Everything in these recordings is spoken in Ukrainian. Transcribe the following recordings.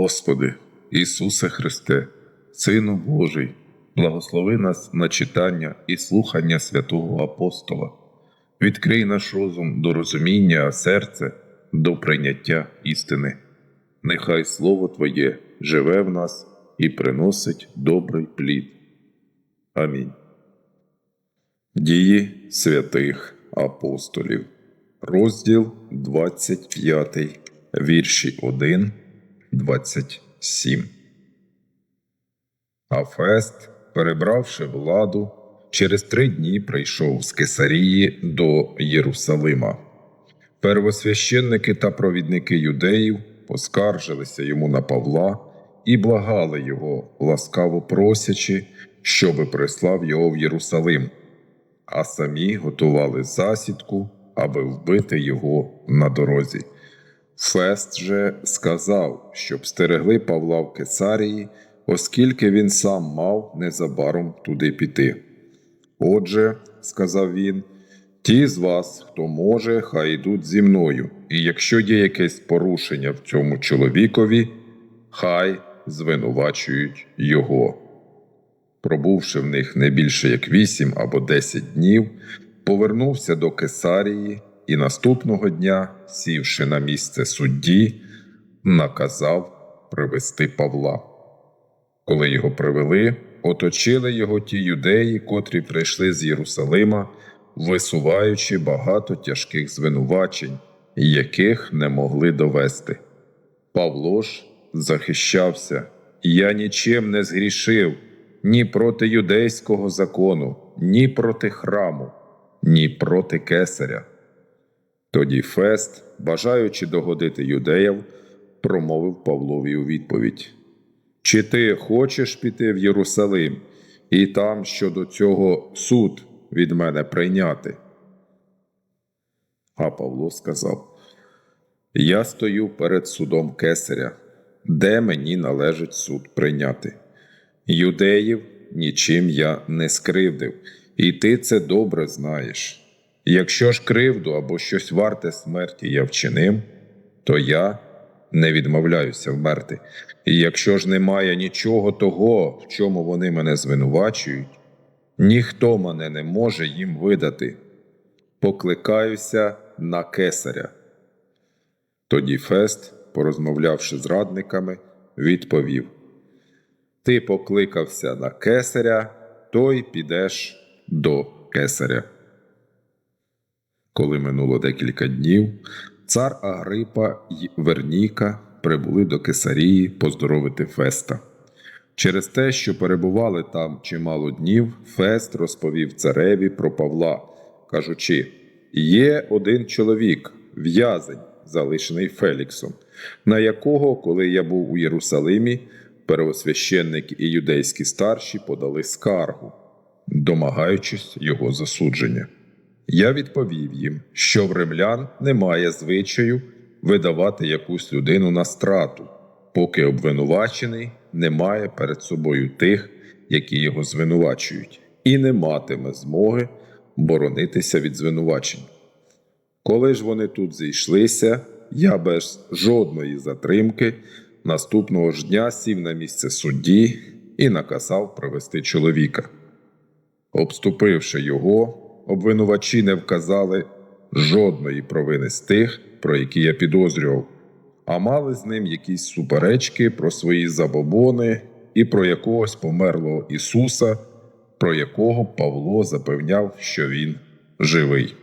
Господи, Ісусе Христе, Сину Божий, благослови нас на читання і слухання святого Апостола. Відкрий наш розум до розуміння, а серце до прийняття істини. Нехай Слово Твоє живе в нас і приносить добрий плід. Амінь. Дії святих апостолів, розділ 25, вірші 1, 27. А Фест, перебравши владу, через три дні прийшов з Кесарії до Єрусалима. Первосвященники та провідники юдеїв поскаржилися йому на Павла і благали його, ласкаво просячи, щоби прислав його в Єрусалим, а самі готували засідку, аби вбити його на дорозі. Фест же сказав, щоб стерегли Павла в Кесарії, оскільки він сам мав незабаром туди піти. Отже, сказав він, ті з вас, хто може, хай йдуть зі мною, і якщо є якесь порушення в цьому чоловікові, хай звинувачують його. Пробувши в них не більше як вісім або десять днів, повернувся до Кесарії і наступного дня, сівши на місце судді, наказав привести Павла. Коли його привели, оточили його ті юдеї, котрі прийшли з Єрусалима, висуваючи багато тяжких звинувачень, яких не могли довести. Павло ж захищався, я нічим не згрішив ні проти юдейського закону, ні проти храму, ні проти кесаря. Тоді Фест, бажаючи догодити юдеям, промовив Павлові у відповідь: Чи ти хочеш піти в Єрусалим і там щодо цього суд від мене прийняти? А Павло сказав: Я стою перед судом кесаря, де мені належить суд прийняти. Юдеїв нічим я не скривдив, і ти це добре знаєш. Якщо ж кривду або щось варте смерті я вчинив, то я не відмовляюся вмерти. І якщо ж немає нічого того, в чому вони мене звинувачують, ніхто мене не може їм видати. Покликаюся на кесаря. Тоді Фест, порозмовлявши з радниками, відповів: Ти покликався на кесаря, то й підеш до кесаря. Коли минуло декілька днів, цар Агрипа й Верніка прибули до Кесарії поздоровити Феста. Через те, що перебували там чимало днів, Фест розповів цареві про Павла, кажучи: Є один чоловік, в'язень, залишений Феліксом, на якого, коли я був у Єрусалимі, первосвященники і юдейські старші подали скаргу, домагаючись його засудження. Я відповів їм, що в римлян немає звичаю видавати якусь людину на страту, поки обвинувачений не має перед собою тих, які його звинувачують, і не матиме змоги боронитися від звинувачень. Коли ж вони тут зійшлися, я без жодної затримки наступного ж дня сів на місце судді і наказав привести чоловіка. Обступивши його, обвинувачі не вказали жодної провини з тих, про які я підозрював, а мали з ним якісь суперечки про свої забобони і про якогось померлого Ісуса, про якого Павло запевняв, що Він живий.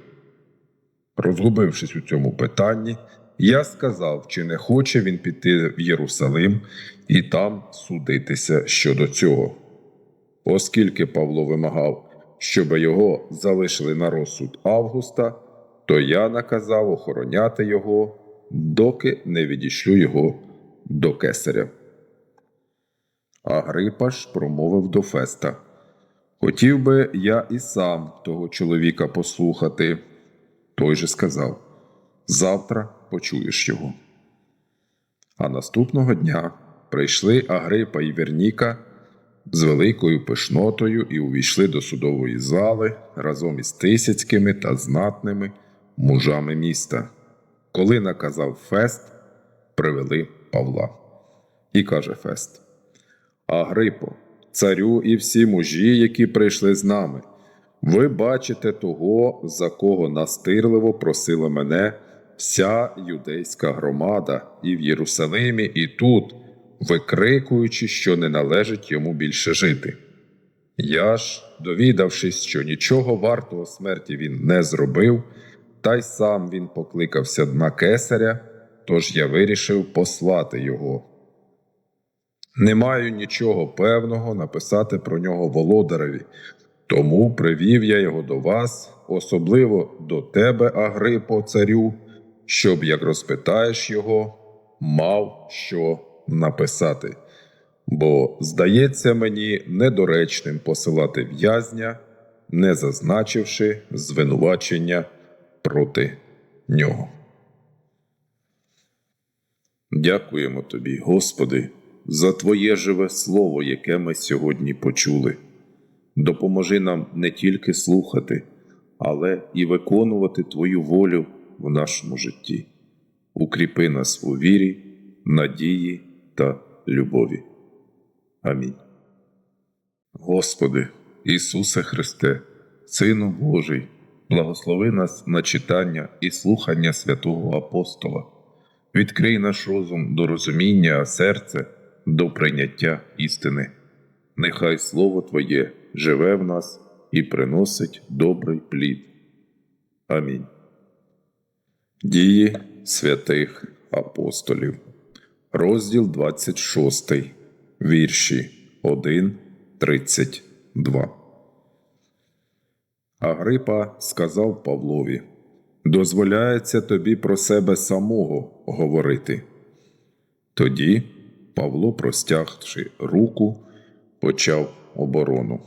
Розгубившись у цьому питанні, я сказав, чи не хоче він піти в Єрусалим і там судитися щодо цього. Оскільки Павло вимагав щоб його залишили на розсуд Августа, то я наказав охороняти його, доки не відійшлю його до кесаря. Агрипа ж промовив до Феста Хотів би я і сам того чоловіка послухати. Той же сказав Завтра почуєш його. А наступного дня прийшли Агрипа і Верніка з великою пишнотою і увійшли до судової зали разом із тисяцькими та знатними мужами міста. Коли наказав Фест, привели Павла. І каже Фест: Агрипо, царю і всі мужі, які прийшли з нами, ви бачите того, за кого настирливо просила мене вся юдейська громада і в Єрусалимі, і тут, викрикуючи, що не належить йому більше жити. Я ж, довідавшись, що нічого вартого смерті він не зробив, та й сам він покликався на кесаря, тож я вирішив послати його. Не маю нічого певного написати про нього володареві, тому привів я його до вас, особливо до тебе, Агрипо, царю, щоб, як розпитаєш його, мав що написати. Бо, здається мені, недоречним посилати в'язня, не зазначивши звинувачення проти нього. Дякуємо тобі, Господи, за Твоє живе слово, яке ми сьогодні почули. Допоможи нам не тільки слухати, але і виконувати Твою волю в нашому житті. Укріпи нас у вірі, надії та любові. Амінь. Господи, Ісусе Христе, Сину Божий, благослови нас на читання і слухання святого Апостола. Відкрий наш розум до розуміння, а серце до прийняття істини. Нехай Слово Твоє живе в нас і приносить добрий плід. Амінь. Дії святих апостолів. Розділ 26, вірші 1, 32. Агрипа сказав Павлові: Дозволяється тобі про себе самого говорити. Тоді Павло, простягши руку, почав оборону.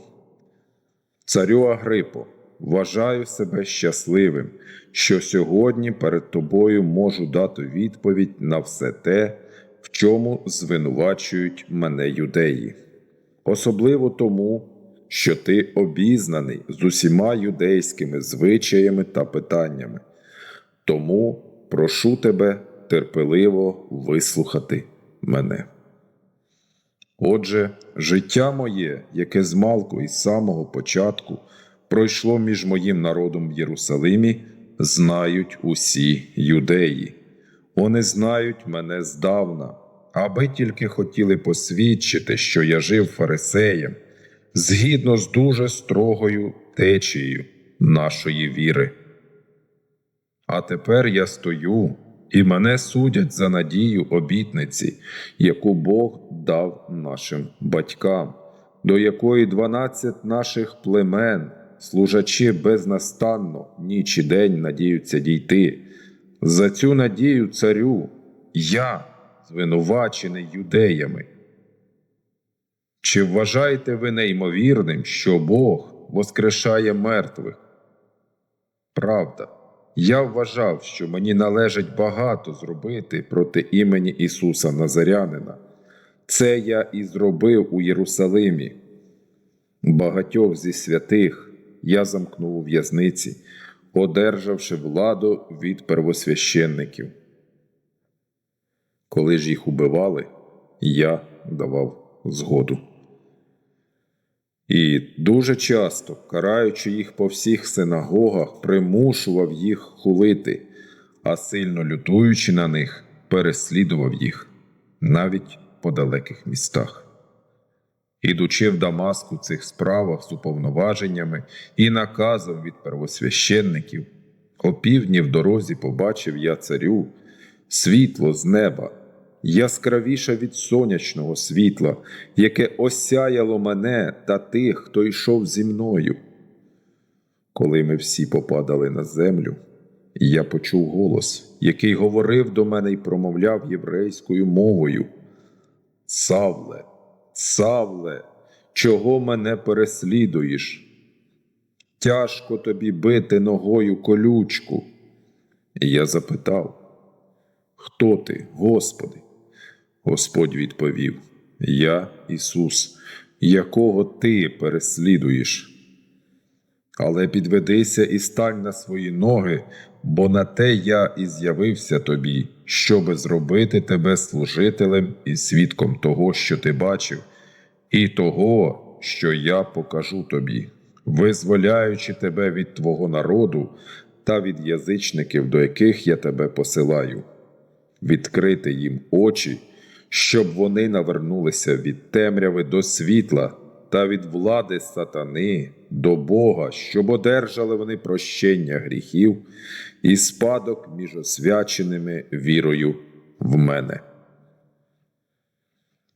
Царю Агрипо, вважаю себе щасливим, що сьогодні перед тобою можу дати відповідь на все те, в чому звинувачують мене юдеї. Особливо тому, що ти обізнаний з усіма юдейськими звичаями та питаннями. Тому прошу тебе терпеливо вислухати мене. Отже, життя моє, яке змалку із самого початку пройшло між моїм народом в Єрусалимі, знають усі юдеї. Вони знають мене здавна, аби тільки хотіли посвідчити, що я жив фарисеєм, згідно з дуже строгою течією нашої віри. А тепер я стою, і мене судять за надію обітниці, яку Бог дав нашим батькам, до якої дванадцять наших племен, служачи безнастанно, ніч і день надіються дійти. За цю надію царю я, звинувачений юдеями. Чи вважаєте ви неймовірним, що Бог воскрешає мертвих? Правда. Я вважав, що мені належить багато зробити проти імені Ісуса Назарянина. Це я і зробив у Єрусалимі. Багатьох зі святих я замкнув у в'язниці, одержавши владу від первосвященників. Коли ж їх убивали, я давав згоду. І дуже часто, караючи їх по всіх синагогах, примушував їх хулити, а сильно лютуючи на них, переслідував їх навіть по далеких містах. Ідучи в Дамаску цих справах з уповноваженнями і наказом від первосвященників, опівдні в дорозі побачив я царю світло з неба яскравіша від сонячного світла, яке осяяло мене та тих, хто йшов зі мною. Коли ми всі попадали на землю, я почув голос, який говорив до мене і промовляв єврейською мовою. Савле, Савле, чого мене переслідуєш? Тяжко тобі бити ногою колючку. І я запитав, Хто ти, Господи? Господь відповів: Я Ісус, якого ти переслідуєш. Але підведися і стань на свої ноги, бо на те я і з'явився тобі, щоби зробити тебе служителем і свідком того, що ти бачив, і того, що я покажу тобі, визволяючи тебе від твого народу та від язичників, до яких я тебе посилаю, відкрити їм очі, щоб вони навернулися від темряви до світла та від влади сатани до Бога, щоб одержали вони прощення гріхів і спадок між освяченими вірою в мене.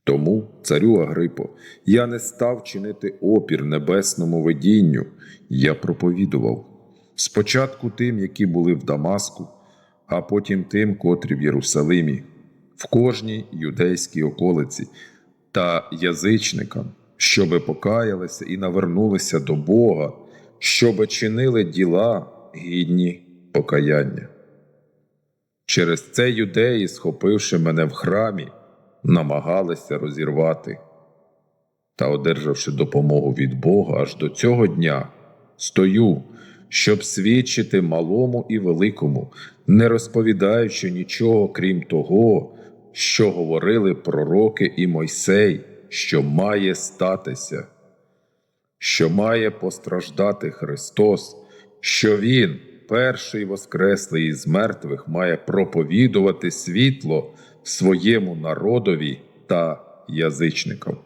Тому, царю Агрипо, я не став чинити опір небесному видінню, я проповідував спочатку тим, які були в Дамаску, а потім тим, котрі в Єрусалимі, в кожній юдейській околиці та язичникам, щоби покаялися і навернулися до Бога, щоби чинили діла гідні покаяння. Через це юдеї, схопивши мене в храмі, намагалися розірвати. Та, одержавши допомогу від Бога аж до цього дня, стою, щоб свідчити малому і великому, не розповідаючи нічого крім того, що говорили пророки і Мойсей, що має статися, що має постраждати Христос, що Він, перший воскреслий із мертвих, має проповідувати світло своєму народові та язичникам.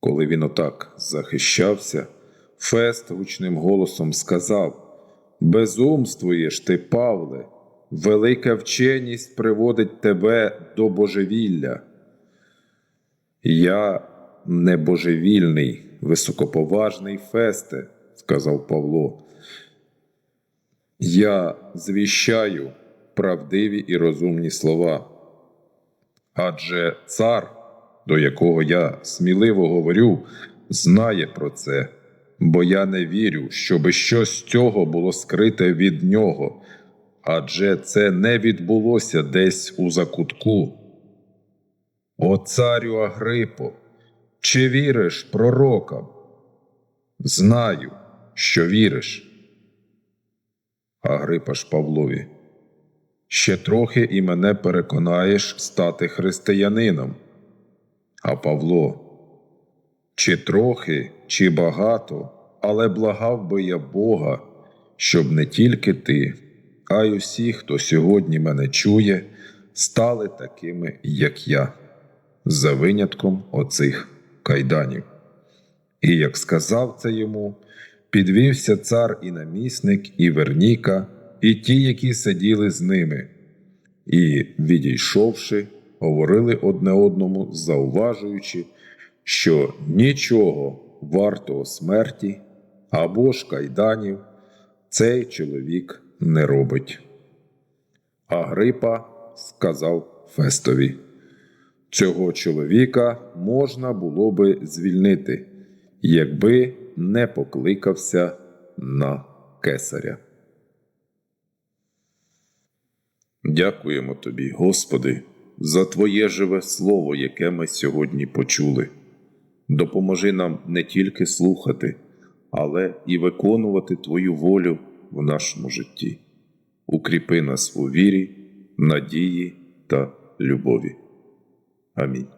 Коли він отак захищався, Фест гучним голосом сказав Безумствуєш ти, Павле, велика вченість приводить тебе до божевілля. Я не божевільний, високоповажний Фесте, сказав Павло. Я звіщаю правдиві і розумні слова. Адже цар, до якого я сміливо говорю, знає про це, бо я не вірю, щоби щось цього було скрите від нього, адже це не відбулося десь у закутку. О царю Агрипо, чи віриш пророкам? Знаю, що віриш. Агрипа ж Павлові. Ще трохи і мене переконаєш стати християнином. А Павло, чи трохи, чи багато, але благав би я Бога, щоб не тільки ти, а й усі, хто сьогодні мене чує, стали такими, як я, за винятком оцих кайданів. І як сказав це йому, підвівся цар і намісник, і Верніка, і ті, які сиділи з ними, і, відійшовши, говорили одне одному, зауважуючи, що нічого вартого смерті або ж кайданів цей чоловік не робить. Агрипа сказав Фестові. Цього чоловіка можна було би звільнити, якби не покликався на кесаря. Дякуємо тобі, Господи, за Твоє живе слово, яке ми сьогодні почули. Допоможи нам не тільки слухати, але і виконувати Твою волю в нашому житті. Укріпи нас у вірі, надії та любові. Амінь.